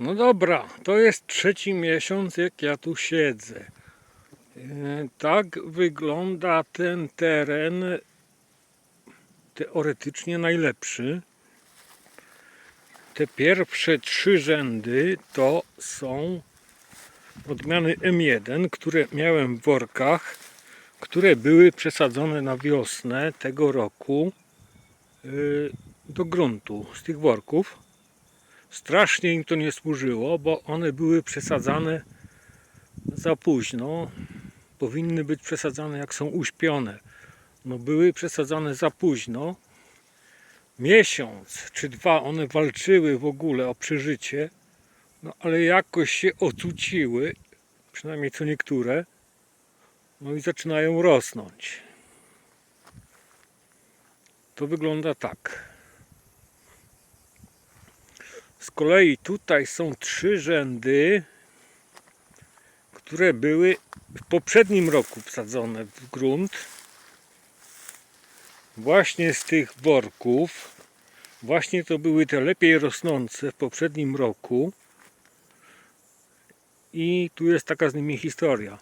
No dobra, to jest trzeci miesiąc, jak ja tu siedzę. E, Tak wygląda ten teren teoretycznie najlepszy. Te pierwsze trzy rzędy to są odmiany M1, które miałem w workach, które były przesadzone na wiosnę tego roku y, do gruntu z tych worków. Strasznie im to nie służyło, bo one były przesadzane za późno. Powinny być przesadzane jak są uśpione. No były przesadzane za późno. Miesiąc czy dwa one walczyły w ogóle o przeżycie, no ale jakoś się ocuciły, przynajmniej co niektóre, no i zaczynają rosnąć. To wygląda tak. Z kolei tutaj są trzy rzędy, które były w poprzednim roku wsadzone w grunt. Właśnie z tych worków. Właśnie to były te lepiej rosnące w poprzednim roku. I tu jest taka z nimi historia.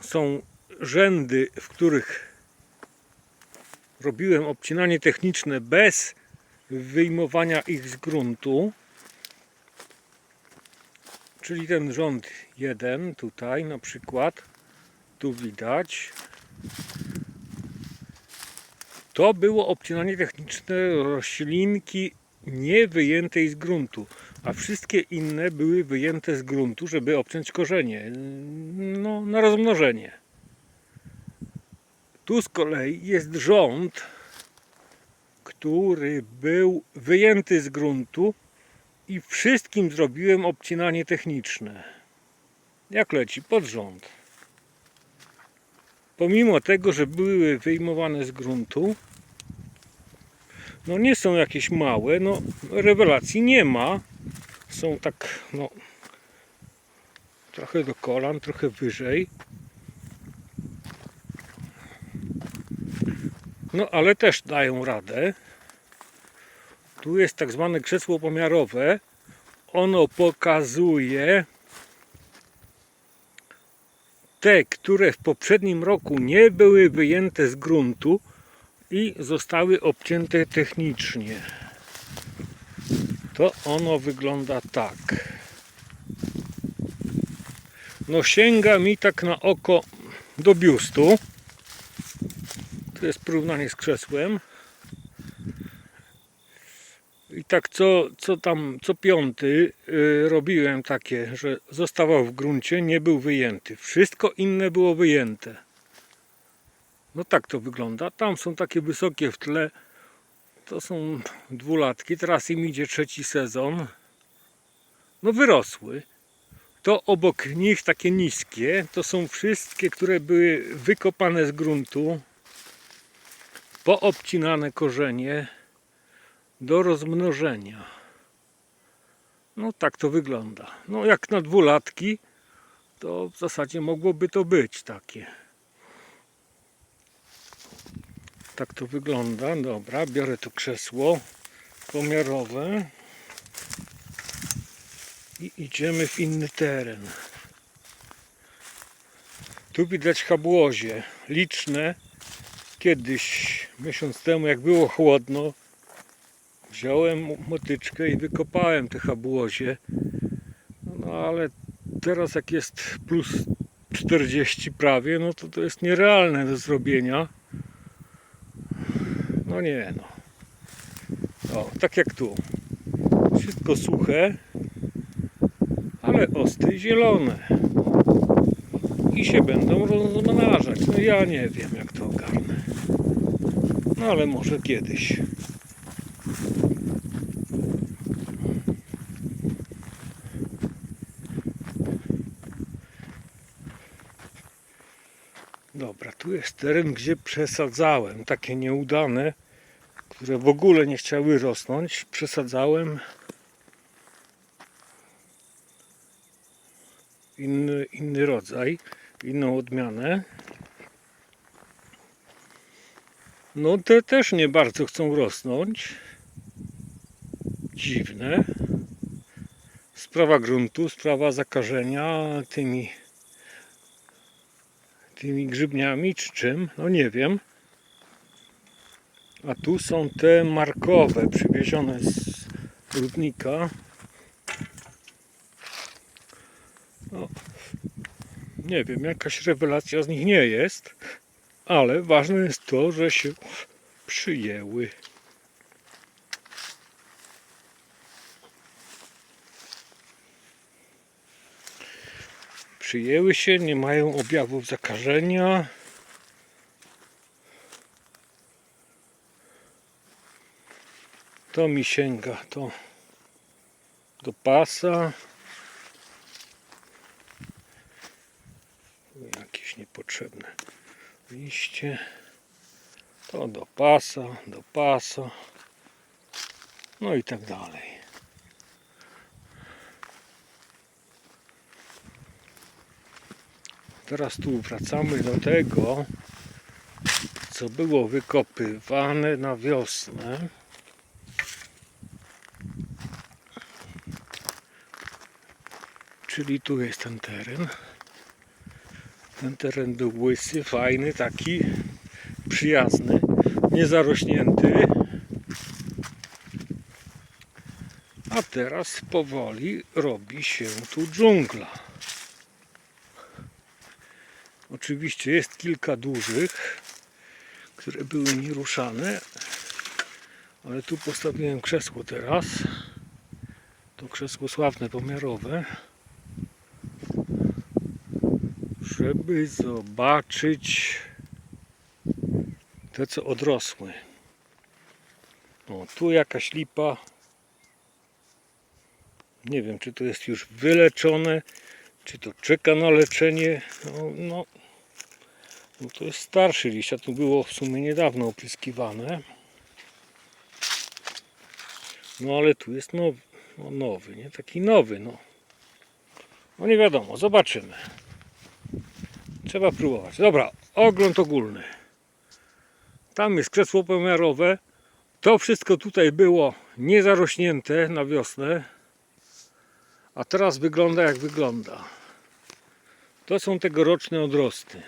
Są rzędy, w których robiłem obcinanie techniczne bez wyjmowania ich z gruntu. Czyli ten rząd jeden tutaj na przykład, tu widać. To było obcinanie techniczne roślinki nie wyjętej z gruntu, a wszystkie inne były wyjęte z gruntu, żeby obciąć korzenie, no, na rozmnożenie. Tu z kolei jest rząd, który był wyjęty z gruntu i wszystkim zrobiłem obcinanie techniczne. Jak leci? Pod rząd. Pomimo tego, że były wyjmowane z gruntu, no nie są jakieś małe, no rewelacji nie ma. Są tak, no trochę do kolan, trochę wyżej. No ale też dają radę. Tu jest tak zwane krzesło pomiarowe. Ono pokazuje te, które w poprzednim roku nie były wyjęte z gruntu i zostały obcięte technicznie. To ono wygląda tak. No sięga mi tak na oko do biustu. To jest porównanie z krzesłem. I tak co, co tam, co piąty y, robiłem takie, że zostawał w gruncie, nie był wyjęty. Wszystko inne było wyjęte. No tak to wygląda. Tam są takie wysokie w tle. To są dwulatki. Teraz im idzie trzeci sezon. No wyrosły. To obok nich takie niskie. To są wszystkie, które były wykopane z gruntu. Poobcinane korzenie do rozmnożenia. No tak to wygląda. No jak na dwulatki, to w zasadzie mogłoby to być takie. Tak to wygląda. Dobra, biorę tu krzesło pomiarowe i idziemy w inny teren. Tu widać habłozie liczne. Kiedyś, miesiąc temu, jak było chłodno, wziąłem motyczkę i wykopałem te habłozie. No ale teraz jak jest plus 40 prawie, no to to jest nierealne do zrobienia. No nie no. O, tak jak tu. Wszystko suche, ale osty zielone. I się będą rozmnażać. No ja nie wiem jak to ogarnę. No ale może kiedyś. Dobra, tu jest teren, gdzie przesadzałem. Takie nieudane, które w ogóle nie chciały rosnąć. Przesadzałem inny, inny rodzaj, inną odmianę. No te też nie bardzo chcą rosnąć. Dziwne. sprawa gruntu, sprawa zakażenia tymi tymi grzybniami czy czym, no nie wiem. A tu są te markowe przywiezione z Rudnika. No, nie wiem, jakaś rewelacja z nich nie jest, ale ważne jest to, że się przyjęły. Przyjęły się, nie mają objawów zakażenia. To mi sięga to do pasa. Jakieś niepotrzebne liście. To do pasa, do pasa. No i tak dalej. Teraz tu wracamy do tego, co było wykopywane na wiosnę. Czyli tu jest ten teren. Ten teren był łysy, fajny, taki przyjazny, niezarośnięty. A teraz powoli robi się tu dżungla. Oczywiście jest kilka dużych, które były nieruszane, ale tu postawiłem krzesło teraz. To krzesło sławne pomiarowe, żeby zobaczyć te, co odrosły. O, tu jakaś lipa. Nie wiem, czy to jest już wyleczone, czy to czeka na leczenie. No, no, no to jest starszy liść, a tu było w sumie niedawno opryskiwane. No ale tu jest nowy, no, nowy, nie? Taki nowy, no. No nie wiadomo, zobaczymy. Trzeba próbować. Dobra, ogląd ogólny. Tam jest krzesło pomiarowe. To wszystko tutaj było niezarośnięte na wiosnę. A teraz wygląda jak wygląda. To są tegoroczne odrosty.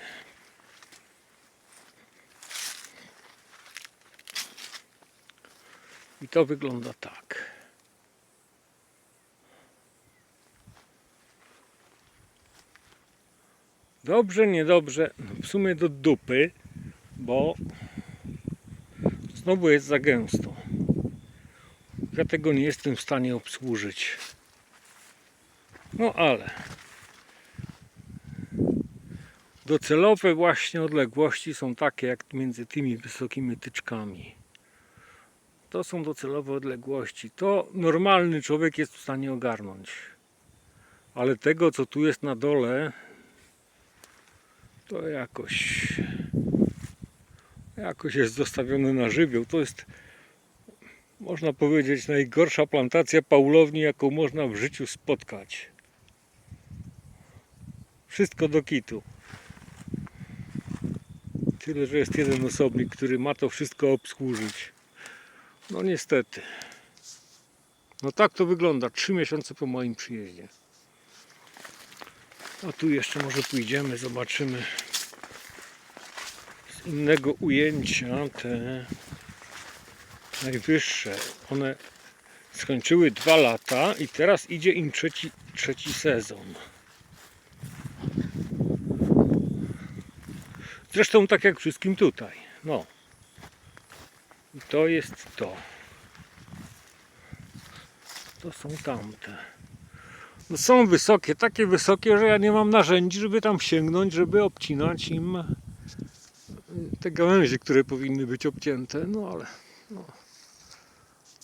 I to wygląda tak. Dobrze, niedobrze, no w sumie do dupy, bo znowu jest za gęsto. Ja tego nie jestem w stanie obsłużyć. No ale docelowe właśnie odległości są takie jak między tymi wysokimi tyczkami. To są docelowe odległości. To normalny człowiek jest w stanie ogarnąć. Ale tego, co tu jest na dole, to jakoś jakoś jest zostawione na żywioł. To jest można powiedzieć najgorsza plantacja paulowni, jaką można w życiu spotkać. Wszystko do kitu. Tyle, że jest jeden osobnik, który ma to wszystko obsłużyć. No niestety. No tak to wygląda. Trzy miesiące po moim przyjeździe. A tu jeszcze może pójdziemy, zobaczymy z innego ujęcia te najwyższe. One skończyły dwa lata i teraz idzie im trzeci, trzeci sezon. Zresztą tak jak wszystkim tutaj. No. I to jest to. To są tamte. No są wysokie, takie wysokie, że ja nie mam narzędzi, żeby tam sięgnąć, żeby obcinać im y, te gałęzie, które powinny być obcięte. No ale no.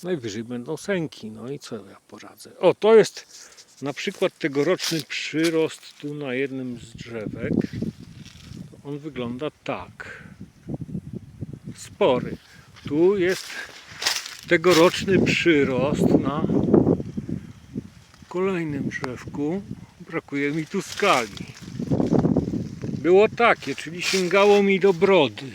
najwyżej będą sęki. No i co ja poradzę? O, to jest na przykład tegoroczny przyrost tu na jednym z drzewek. On wygląda tak. Spory. Tu jest tegoroczny przyrost na kolejnym drzewku. Brakuje mi tu skali. Było takie, czyli sięgało mi do brody.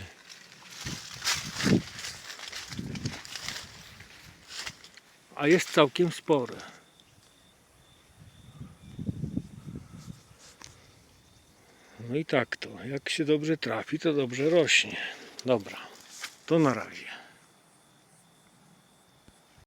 A jest całkiem spore. No i tak to. Jak się dobrze trafi, to dobrze rośnie. Dobra, to na razie.